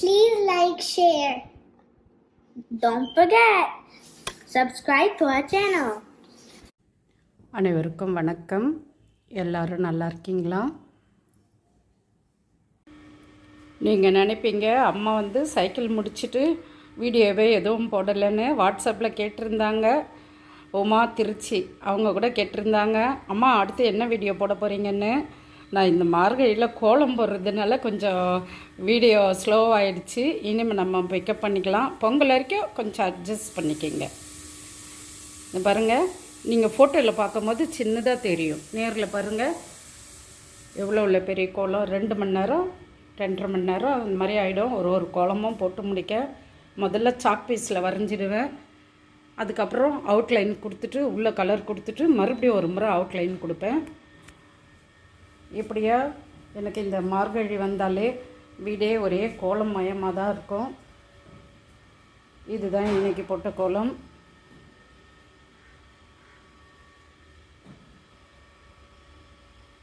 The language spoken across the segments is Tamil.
Please like, share. Don't forget, subscribe to our channel. அனைவருக்கும் வணக்கம். எல்லாரும் நல்லா இருக்கீங்களா? நீங்கள் நினைப்பீங்க அம்மா வந்து சைக்கிள் முடிச்சுட்டு வீடியோவே எதுவும் போடலைன்னு வாட்ஸ்அப்பில் கேட்டிருந்தாங்க. உமா திருச்சி அவங்க கூட கேட்டிருந்தாங்க. அம்மா அடுத்து என்ன வீடியோ போட போகிறீங்கன்னு நான் இந்த மார்கழியில் கோலம் போடுறதுனால கொஞ்சம் வீடியோ ஸ்லோவாகிடுச்சு இனிமேல் நம்ம பிக்கப் பண்ணிக்கலாம். பொங்கல் வரைக்கும் கொஞ்சம் அட்ஜஸ்ட் பண்ணிக்கங்க. இந்த பாருங்கள் நீங்கள் ஃபோட்டோவில் பார்க்கும்போது சின்னதாக தெரியும். நேரில் பாருங்கள் எவ்வளோ உள்ள பெரிய கோலம்? ரெண்டு மணி நேரம் ரெண்டரை மணி நேரம் அந்த மாதிரி ஆகிடும் ஒரு ஒரு கோலமும் போட்டு முடிக்க. முதல்ல சாக் பீஸில் வரைஞ்சிடுவேன் அதுக்கப்புறம் அவுட்லைன் கொடுத்துட்டு உள்ளே கலர் கொடுத்துட்டு மறுபடியும் ஒரு முறை அவுட்லைன் கொடுப்பேன். இப்படியா? எனக்கு இந்த மார்கழி வந்தாலே வீடே ஒரே கோலம் மயமாக தான் இருக்கும். இதுதான் இன்றைக்கி போட்ட கோலம்.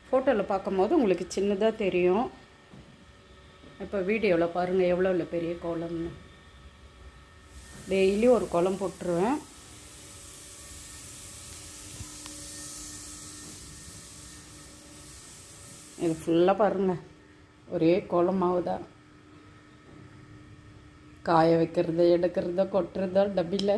ஃபோட்டோவில் பார்க்கும்போது உங்களுக்கு சின்னதாக தெரியும். இப்போ வீடியோவில் பாருங்கள் எவ்வளோ இல்லை பெரிய கோலம்னு. டெய்லி ஒரு கோலம் போட்டுருவேன். இது ஃபுல்லாக பாருங்கள் ஒரே கோலமாவு தான் காய வைக்கிறது எடுக்கிறதோ கொட்டுறதோ டப்பியில்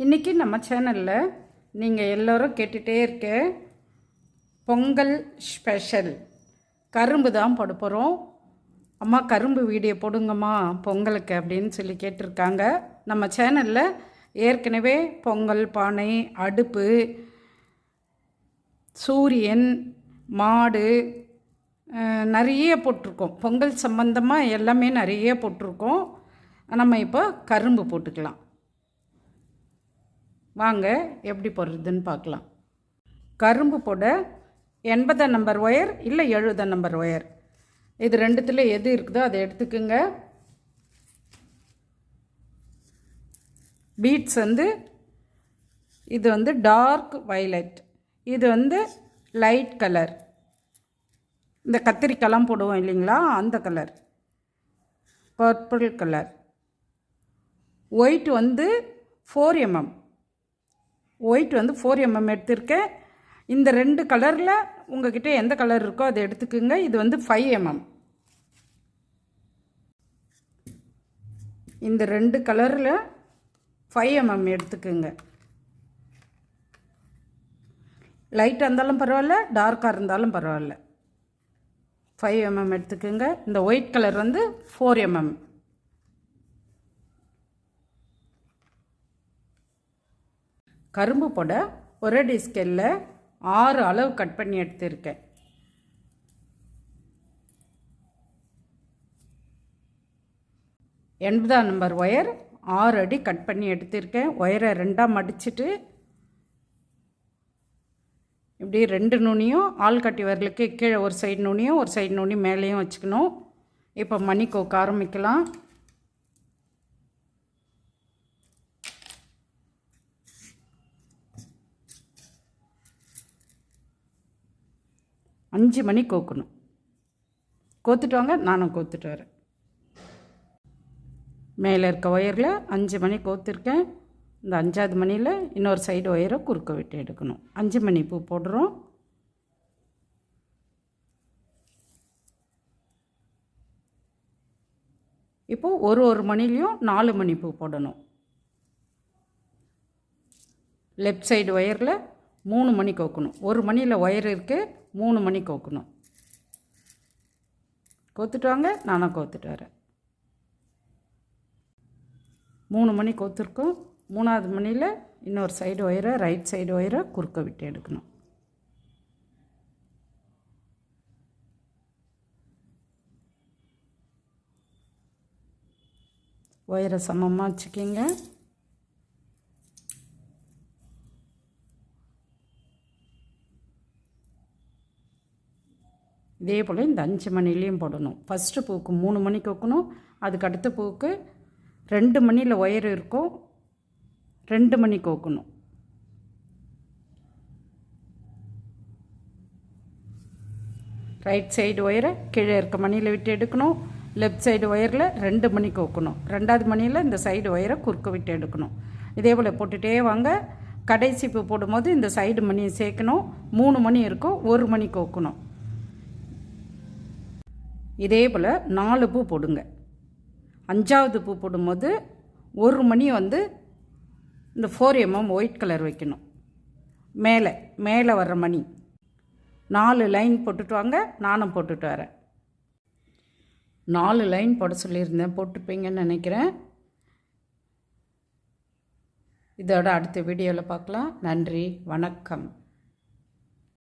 இன்றைக்கி நம்ம சேனலில் நீங்கள் எல்லோரும் கேட்டுகிட்டே இருக்க பொங்கல் ஸ்பெஷல் கரும்பு தான் போட போகிறோம் அம்மா கரும்பு வீடியோ போடுங்கம்மா பொங்கலுக்கு அப்படின்னு சொல்லி கேட்டிருக்காங்க. நம்ம சேனலில் ஏற்கனவே பொங்கல் பானை அடுப்பு சூரியன் மாடு நிறைய போட்டிருக்கோம். பொங்கல் சம்பந்தமாக எல்லாமே நிறைய போட்டிருக்கோம். நம்ம இப்போ கரும்பு போட்டுக்கலாம். வாங்க எப்படி போடுறதுன்னு பார்க்கலாம். கரும்பு போட எண்பதாம் நம்பர் ஒயர் இல்லை எழுபதாம் நம்பர் ஒயர். இது ரெண்டுத்தில் எது இருக்குதோ அதை எடுத்துக்குங்க. பீட்ஸ் வந்து இது வந்து டார்க் வைலட் இது வந்து லைட் கலர் இந்த கத்திரிக்காய்லாம் போடுவோம் இல்லைங்களா? அந்த கலர் பர்பிள் கலர் ஒயிட் வந்து ஃபோர் எம்எம் ஒயிட் வந்து ஃபோர் எம்எம் எடுத்திருக்கேன். இந்த ரெண்டு கலரில் உங்ககிட்ட எந்த கலர் இருக்கோ அதை எடுத்துக்குங்க. இது வந்து ஃபைவ் எம்எம் இந்த ரெண்டு கலரில் ஃபைவ் எம்எம் எடுத்துக்குங்க. லைட்டாக இருந்தாலும் பரவாயில்ல டார்க்காக இருந்தாலும் பரவாயில்ல. ஃபைவ் எம்எம் எடுத்துக்கோங்க. இந்த ஒயிட் கலர் வந்து ஃபோர் எம்எம் கரும்பு போட ஒரே டிஸ்கெல்ல ஆறு அளவு கட் பண்ணி எடுத்திருக்கேன். எண்பதாம் நம்பர் ஒயர் ஆறு அடி கட் பண்ணி எடுத்திருக்கேன். ஒயரை ரெண்டாக மடிச்சிட்டு இப்படி ரெண்டு நுனியும் ஆள் கட்டி வரலுக்கு கீழே ஒரு சைடு நுனியும் ஒரு சைடு நுனி மேலேயும் வச்சுக்கணும். இப்போ மணி கோக்க ஆரம்பிக்கலாம். அஞ்சு மணி கோக்கணும். கோத்துட்டு வாங்க நானும் கோத்துட்டு வரேன். மேலே இருக்க ஒயரில் அஞ்சு மணி கோத்துருக்கேன். இந்த அஞ்சாவது மணியில் இன்னொரு சைடு ஒயரை குறுக்க விட்டு எடுக்கணும். அஞ்சு மணி பூ போடுறோம். இப்போது ஒரு ஒரு மணிலையும் நாலு மணி பூ போடணும். லெஃப்ட் சைடு ஒயரில் மூணு மணி கோக்கணும். ஒரு மணியில் ஒயர் இருக்குது மூணு மணி கோக்கணும். கோத்துட்டு வாங்க நானும் கோத்துட்டு வரேன். மூணு மணி கோத்துருக்கோம். மூணாவது மணியில் இன்னொரு சைடு ஒயரை ரைட் சைடு ஒயரை குறுக்க விட்டு எடுக்கணும். ஒயரை சமமாக வச்சுக்கிங்க. இதே போல் இந்த அஞ்சு மணிலேயும் போடணும். ஃபஸ்ட்டு பூக்கு மூணு மணிக்கு வைக்கணும். அதுக்கு அடுத்த பூக்கு ரெண்டு மணியில் ஒயர் இருக்கும். ரெண்டு மணி கோக்கணும். ரைட் சைடு ஒயரை கீழே இருக்க மணியில் விட்டு எடுக்கணும். லெஃப்ட் சைடு ஒயரில் ரெண்டு மணி கோக்கணும். ரெண்டாவது மணியில் இந்த சைடு ஒயரை குறுக்க விட்டு எடுக்கணும். இதே போல் போட்டுகிட்டே வாங்க. கடைசி பூ போடும்போது இந்த சைடு மணியை சேர்க்கணும். மூணு மணி இருக்கும் ஒரு மணி கோக்கணும். இதே போல் நாலு பூ போடுங்க. அஞ்சாவது பூ போடும்போது ஒரு மணி வந்து இந்த ஃபோர் எம்எம் ஒயிட் கலர் வைக்கணும். மேலே மேலே வர்ற மணி. நாலு லைன் போட்டுட்டு வாங்க நானும் போட்டுட்டு வரேன். நாலு லைன் போட சொல்லியிருந்தேன் போட்டுப்பீங்கன்னு நினைக்கிறேன். இதோட அடுத்த வீடியோவில் பார்க்கலாம். நன்றி வணக்கம்.